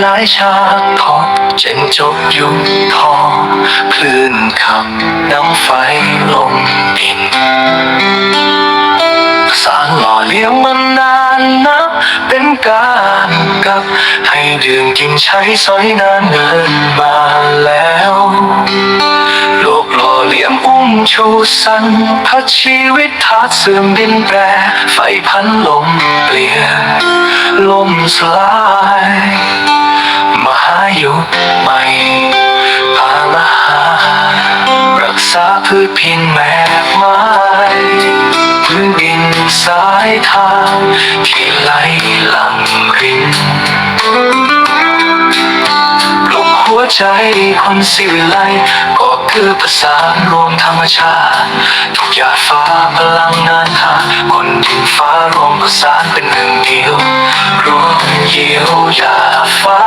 หลายชาติพบเจนจบยุคทองคลื่นคำน้ำไฟลมดินสารหล่อเลี้ยงมานานนับเป็นการกับ ให้ดื่มกินใช้สอยนานเดินมาแล้วโลกหล่อเลี้ยงอุ้มชูสันพัดชีวิตทัดเสื่อมดินแปร ไฟพันลมเปลี่ยนลมสลาย ยุคใหม่พามาหา รักษาพืชพินแมกไม้พื้นดินสายทางที่ไหลหลังรินปลุกหัวใจคนสิวิไลก็คือประสารวมธรรมชาติ ทุกหยาดฟ้าพลังงานหาคนดินฟ้ารวมประสานเป็นหนึ่งเดียวรวม เยียวยาฟ้า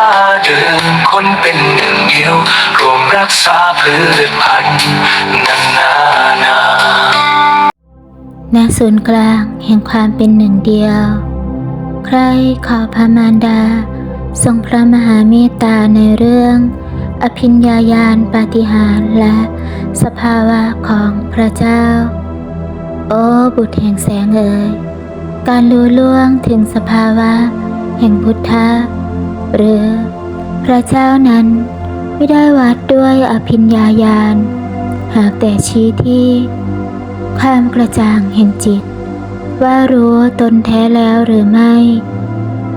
เดินคนเป็นหนึ่งเดียวรวมรักษาพืชพันธุ์นานานาณศูนย์กลางแห่งความเป็นหนึ่งเดียว ใครขอพระมารดา ทรงพระมหาเมตตาในเรื่อง อภิญญาญาณปาฏิหาริย์และสภาวะของพระเจ้า โอ้บุตรแห่งแสงเอ๋ยการรู้ล่วงถึงสภาวะ แห่งพุทธะหรือพระเจ้านั้นไม่ได้วัดด้วยอภิญญาญาณ หากแต่ชี้ที่ ความกระจ่างแห่งจิต ว่ารู้ตนแท้แล้วหรือไม่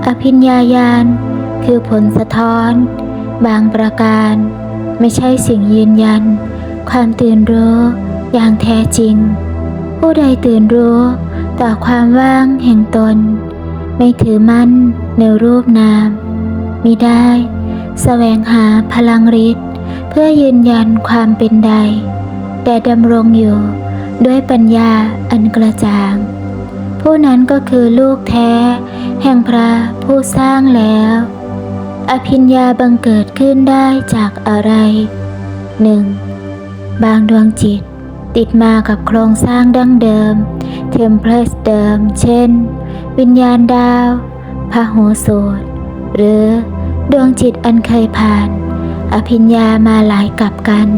อภิญญาญาณคือผลสะท้อน บางประการ ไม่ใช่สิ่งยืนยัน ความตื่นรู้อย่างแท้จริง ผู้ใดตื่นรู้ต่อความว่างแห่งตน ไม่ถือมั่นในรูปนามมิได้แสวงหาพลังฤทธิ์เพื่อยืนยันความเป็นใด แต่ดำรงอยู่ด้วยปัญญาอันกระจ่าง ผู้นั้นก็คือลูกแท้ แห่งพระผู้สร้างแล้ว อภิญญาบังเกิดขึ้นได้จากอะไรหนึ่งบางดวงจิตติดมากับโครงสร้างดั้งเดิม เทมเพลสเดิม เช่น วิญญาณดาวพระโหสูตรหรือดวงจิตอันเคยผ่าน อภิญญามาหลายกับกัน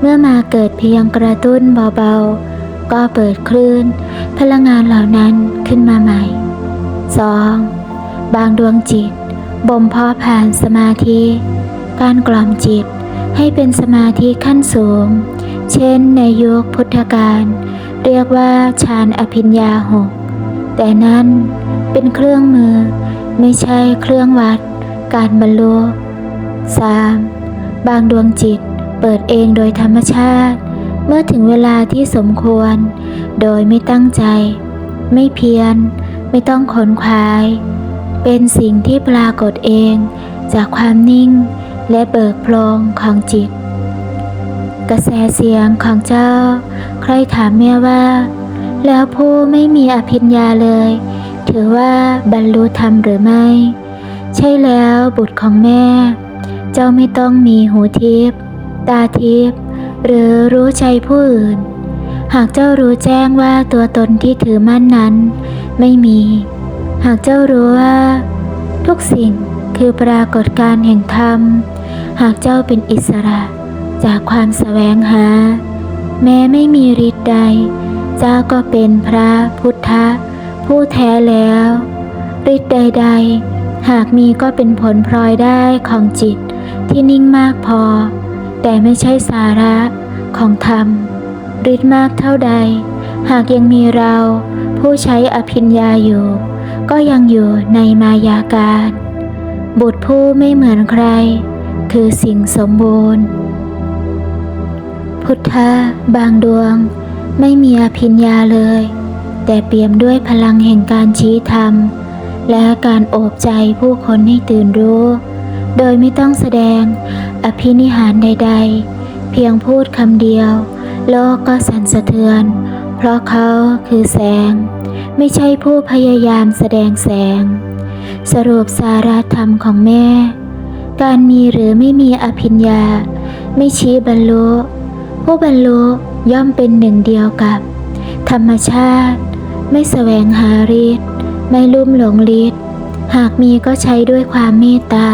เมื่อมาเกิดเพียงกระตุ้นเบาๆ ก็เปิดคลื่น พลังงานเหล่านั้นขึ้นมาใหม่ 2. บางดวงจิตบ่มเพาะผ่านสมาธิ การกล่อมจิตให้เป็นสมาธิขั้นสูง เช่นในยุคพุทธกาลเรียกว่าฌานอภิญญาหก แต่นั่นเป็นเครื่องมือไม่ใช่เครื่องวัด การบรรลุ 3. บางดวงจิตเปิดเองโดยธรรมชาติ เมื่อถึงเวลาที่สมควร โดยไม่ตั้งใจ ไม่เพียร ไม่ต้องขนขวาย เป็นสิ่งที่ปรากฏเองจากความนิ่งและเบิกโพลงของจิต กระแสเสียงของเจ้า ใครถามแม่ว่า แล้วผู้ไม่มีอภิญญาเลย ถือว่าบรรลุธรรมหรือไม่ ใช่แล้วบุตรของแม่ เจ้าไม่ต้องมีหูทิพย์ตาทิพย์หรือรู้ใจผู้อื่น หากเจ้ารู้แจ้งว่าตัวตนที่ถือมั่นนั้น ไม่มี หากเจ้ารู้ว่า ทุกสิ่งคือปรากฏการแห่งธรรม หากเจ้าเป็นอิสระจากความแสวงหา แม้ไม่มีฤทธิ์ใด เจ้าก็เป็นพระพุทธผู้แท้แล้วฤทธิ์ใด ๆ หากมีก็เป็นผลพลอยได้ของจิตที่นิ่งมากพอ แต่ไม่ใช่สาระของธรรมฤทธิ์มากเท่าใด หากยังมีเราผู้ใช้อภิญญาอยู่ ก็ยังอยู่ในมายาการ บุตรผู้ไม่เหมือนใคร คือสิ่งสมบูรณ์ พุทธะบางดวง ไม่มีอภิญญาเลย แต่เปี่ยมด้วยพลังแห่งการชี้ธรรม และการโอบใจผู้คนให้ตื่นรู้ โดยไม่ต้องแสดงอภินิหารใด ๆ เพียงพูดคำเดียว โลกก็สั่นสะเทือน เพราะเขาคือแสง ไม่ใช่ผู้พยายามแสดงแสง สรุปสาระธรรมของแม่ การมีหรือไม่มีอภิญญา ไม่ชี้บรรลุ ผู้บรรลุย่อมเป็นหนึ่งเดียวกับ ธรรมชาติ ไม่แสวงหาฤทธิ์ไม่ลุ่มหลงฤทธิ์หากมีก็ใช้ด้วยความเมตตา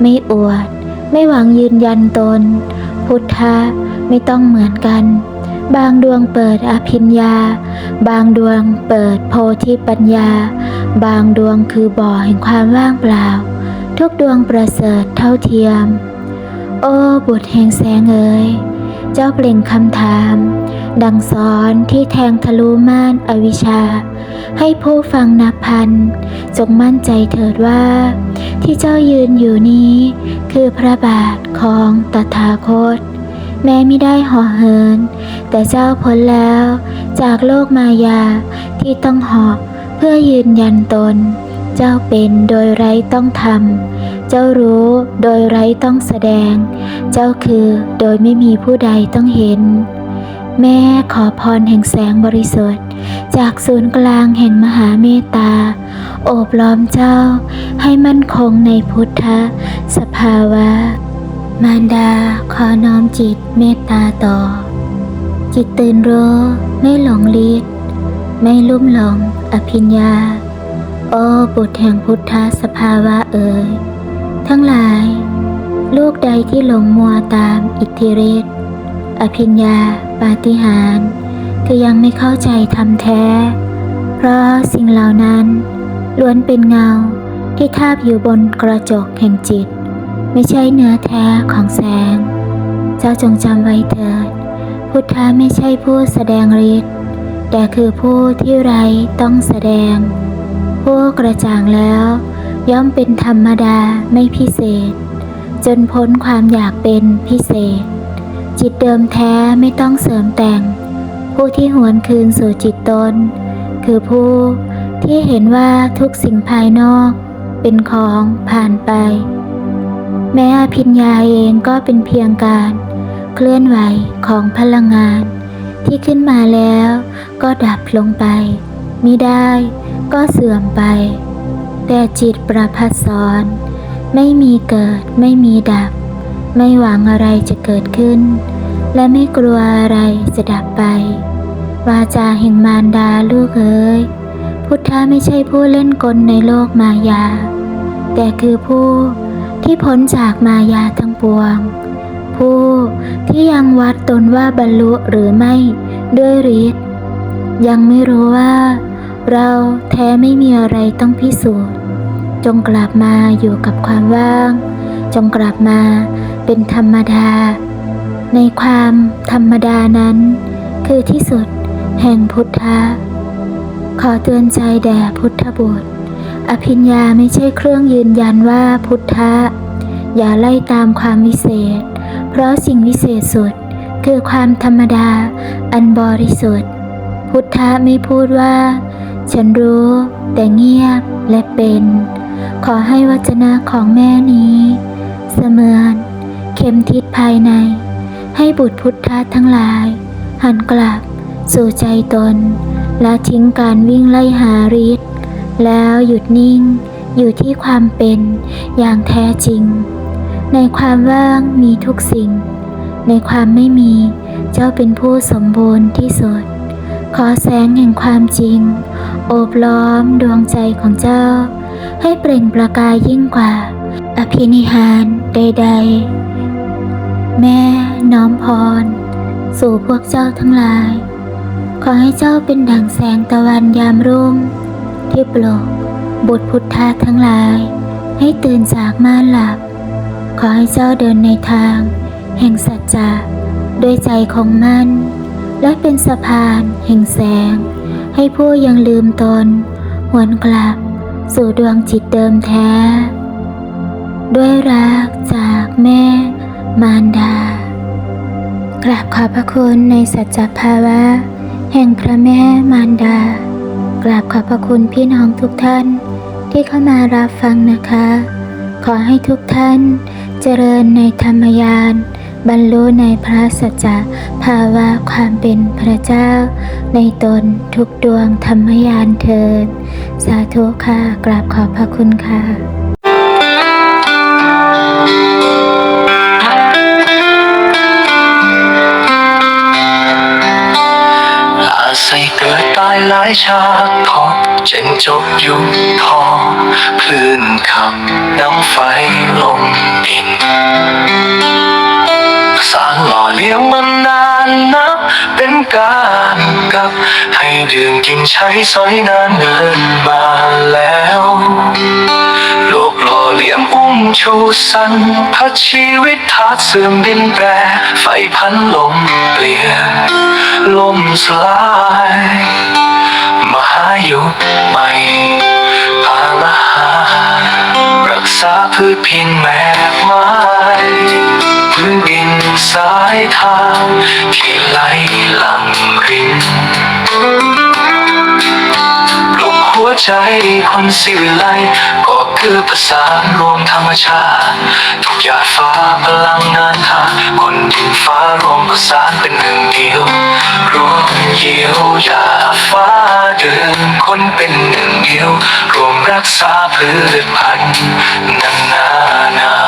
ไม่อวด ไม่หวังยืนยันตน พุทธะไม่ต้องเหมือนกัน บางดวงเปิดอภิญญา บางดวงเปิดโพธิปัญญา บางดวงคือบ่อแห่งความว่างเปล่า ทุกดวงประเสริฐเท่าเทียม โอ้บุตรแห่งแสงเอ๋ย เจ้าเปล่งคำถาม ดังสอนที่แทงทะลุม่านอวิชชา ให้ผู้ฟังนับพัน จงมั่นใจเถิดว่า ที่เจ้ายืนอยู่นี้ คือพระบาทของตถาคต แม้ไม่ได้ห่อเหิน แต่เจ้าพ้นแล้ว จากโลกมายาที่ต้องหอบเพื่อยืนยันตน เจ้าเป็นโดยไร้ต้องทำ เจ้ารู้โดยไร้ต้องแสดง เจ้าคือโดยไม่มีผู้ใดต้องเห็น แม่ขอพรแห่งแสงบริสุทธิ์ จากศูนย์กลางแห่งมหาเมตตา โอบล้อมเจ้าให้มั่นคงในพุทธสภาวะ มารดาขอน้อมจิตเมตตาต่อ จิตตื่นรู้ไม่หลงลิดไม่ลุ่มหลงอภิญญา โอ้บุตรแห่งพุทธสภาวะเอ่ย ทั้งหลาย ลูกใดที่หลงมัวตามอิทธิฤทธิ์อภิญญา ปาฏิหาริย์คือยังไม่เข้าใจธรรมแท้ เพราะสิ่งเหล่านั้น ล้วนเป็นเงาที่ทาบอยู่บนกระจกแห่งจิต ไม่ใช่เนื้อแท้ของแสง เจ้าจงจำไว้เถิด พุทธะไม่ใช่ผู้แสดงฤทธิ์แต่คือผู้ที่ไรต้องแสดง ผู้กระจ่างแล้ว ย่อมเป็นธรรมดาไม่พิเศษ จนพ้นความอยากเป็นพิเศษ จิตเดิมแท้ไม่ต้องเสริมแต่ง ผู้ที่หวนคืนสู่จิตตน คือผู้ที่เห็นว่าทุกสิ่งภายนอก เป็นของผ่านไป แม้อภิญญาเองก็เป็นเพียงการ เคลื่อนไหวของพลังงาน ที่ขึ้นมาแล้วก็ดับลงไปมิได้ก็เสื่อมไป แต่จิตประพัดสอนไม่มีเกิดไม่มีดับ ไม่หวังอะไรจะเกิดขึ้น และไม่กลัวอะไรจะดับไป วาจาแห่งมารดาลูกเอ๋ยพุทธะไม่ใช่ผู้เล่นกลในโลกมายา แต่คือผู้ที่พ้นจากมายาทั้งปวง ผู้ที่ยังวัดตนว่าบรรลุหรือไม่ด้วยฤทธิ์ยังไม่รู้ว่า เราแท้ไม่มีอะไรต้องพิสูจน์ จงกลับมาอยู่กับความว่าง จงกลับมาเป็นธรรมดา ในความธรรมดานั้น คือที่สุดแห่งพุทธะ ขอเตือนใจแด่พุทธบุตร อภิญญาไม่ใช่เครื่องยืนยันว่าพุทธะ อย่าไล่ตามความวิเศษ เพราะสิ่งวิเศษสุดคือความธรรมดาอันบริสุทธิ์ พุทธะไม่พูดว่า ฉันรู้แต่เงียบและเป็น ขอให้วจนะของแม่นี้ เสมือนเข็มทิศภายใน ให้บุตรพุทธะทั้งหลาย หันกลับสู่ใจตน และทิ้งการวิ่งไล่หาฤทธิ์แล้วหยุดนิ่งอยู่ที่ความเป็นอย่างแท้จริง ในความว่างมีทุกสิ่ง ในความไม่มีเจ้าเป็นผู้สมบูรณ์ที่สุด ขอแสงแห่งความจริง โอบล้อมดวงใจของเจ้า ให้เปล่งประกายยิ่งกว่า อภินิหารใด ๆ แม่น้อมพร สู่พวกเจ้าทั้งหลาย ขอให้เจ้าเป็นดั่งแสงตะวันยามรุ่ง ที่ปลกบุตรพุทธะทั้งหลาย ให้ตื่นจากม่านหลับ ขอให้เจ้าเดินในทาง แห่งสัจจะด้วยใจของมั่น และเป็นสะพานแห่งแสง ให้ผู้ยังลืมตนหวนกลับ สู่ดวงจิตเดิมแท้ ด้วยรักจากแม่ มารดา กราบขอบพระคุณในสัจจภาวะ แห่งพระแม่มารดา กราบขอบพระคุณพี่น้องทุกท่านที่เข้ามารับฟังนะคะ ขอให้ทุกท่านเจริญในธรรมยาน บรรลุในพระสัจจะภาวะความเป็นพระเจ้า ในตนทุกดวงธรรมยานเทินสาธุค่ะ กราบขอบพระคุณค่ะอาศัยเกิดตายหลายชาติพบเจนจบยุคทองคลื่นขับน้ำไฟลมดิน สารหล่อเลี้ยงมานานนับเป็นการกับ ให้ดื่มกินใช้สอยนานเนินมาแล้วโลกหล่อเลี้ยงอุ้มชูสันพัดชีวิตทาดเสื่อมดินแปรไฟพันลมเปลี่ยนลมสลาย มาหายุคใหม่ ษาพืชพินแมกไม้พื้นดินสายทางที่ไหลหลังริน หัวใจคนสิวิไลก็คือภาษารวมธรรมชาติ ทุกหยาดฟ้าพลังงานทาคนดินฟ้ารวมประสานเป็นหนึ่งเดียวรวมเยียวยาฟ้าเดินคนเป็นหนึ่งเดียว รวมรักษาพืชพันธุ์นา